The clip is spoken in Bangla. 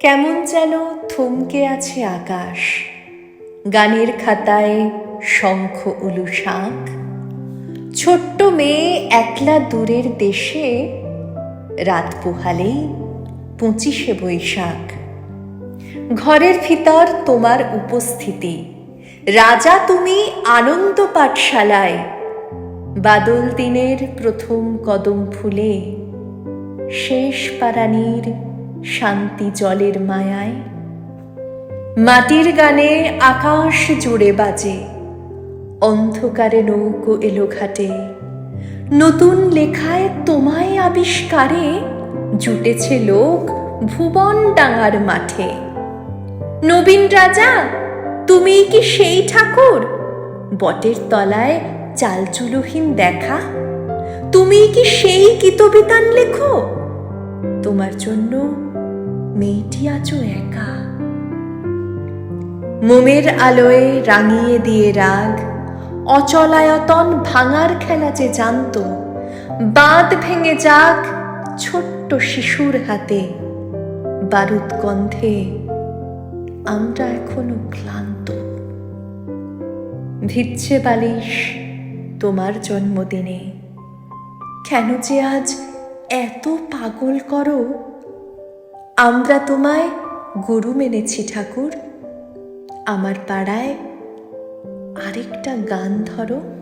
কেমন যেন থমকে আছে আকাশ। গানের খাতায় শঙ্খ, উলু, শাঁখ। ছোট্ট মেয়ে একলা দূরের দেশে, রাত পোহালেই পঁচিশে বৈশাখ। ঘরের ভিতর তোমার উপস্থিতি। রাজা তুমি আনন্দ পাঠশালায়। বাদল দিনের প্রথম কদম ফুলে, শেষ পারানির শান্তি জলের মায়ায়। মাটির গানে আকাশ জুড়ে বাজে। অন্ধকারে নৌকো এলো ঘাটে। নতুন লেখায় তোমায় আবিষ্কারে জুটেছে লোক ভুবন ডাঙার মাঠে। নবীন রাজা, তুমি কি সেই ঠাকুর? বটের তলায় চালচুলোহীন দেখা। তুমি কি সেই কিতবিতান লেখো তোমার জন্য মেয়েটি আছো একা। মোমের আলোয় রাঙিয়ে দিয়ে রাগ, অচলায়তন ভাঙার খেলা যে জানত, বাঁধ ভেঙে যাক ছোট্ট শিশুর হাতে, বারুদ গন্ধে আমরা এখনও ক্লান্ত। ভিচ্ছে বালিশ তোমার জন্মদিনে, কেন যে আজ এত পাগল করো। আমরা তোমায় গুরু মেনেছি ঠাকুর। আমার পাড়ায় আরেকটা গান ধরো।